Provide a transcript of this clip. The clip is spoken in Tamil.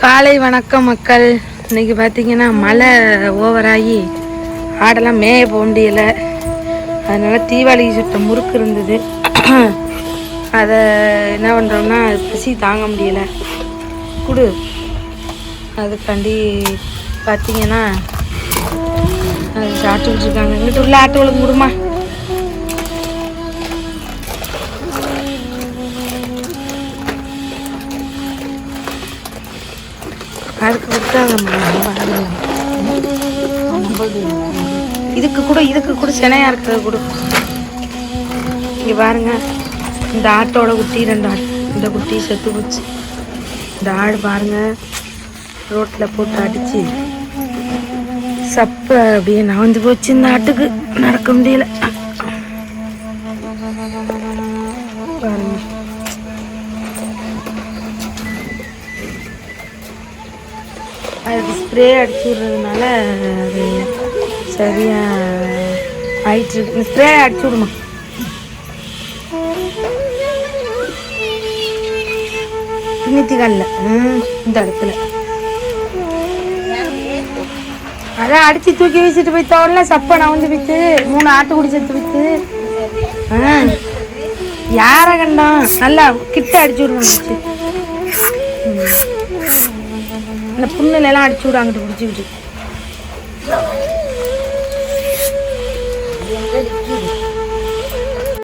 காலை வணக்கம் மக்கள். இன்னைக்கு பார்த்தீங்கன்னா மழை ஓவராகி ஆடெல்லாம் மேய போக முடியலை. அதனால் தீபாவளிக்கு சுட்ட முறுக்கு இருந்தது. அதை என்ன பண்ணுறோம்னா பசி தாங்க முடியல. குடு. அதுக்காண்டி பார்த்தீங்கன்னா அது சாப்பிட்டுக்கிட்டு இருக்காங்க. இங்கிட்ட உள்ள ஆட்டோவில் கொடுமா அதுக்கு கொடுத்தாங்கம்மா இதுக்கு கூட இதுக்கு கூட சினையா இருக்கிறது கூட. இங்க பாருங்க. இந்த ஆட்டோட குட்டி ரெண்டு ஆடு இந்த குட்டி செத்து போச்சு. இந்த ஆடு பாருங்க. ரோட்டில் போட்டு அடிச்சு. சப்ப அப்படியே நவந்து போச்சு இந்த ஆட்டுக்கு. நடக்க முடியல. பாருங்க. அதுக்கு ஸ்ப்ரே அடிச்சு விடுறதுனால அது சரியாக ஆயிட்டுருக்கு ஸ்ப்ரே அடிச்சு விடுமா? பின்னித்திக்கல்ல ம் இந்த இடத்துல. அதான் அடிச்சு தூக்கி வீசிட்டு போய் தோறல சப்ப நான் வந்து விற்று மூணு ஆட்டுக்குடி சேர்த்து விற்று ஆ. யாரை கண்டோம் நல்லா கிட்ட அடிச்சு விடுவோம் നിലപ്പുന്നിലെല്ലാം അടിച്ചുകൂടാ അങ്ങോട്ട് പിടിച്ച് പിടിച്ച്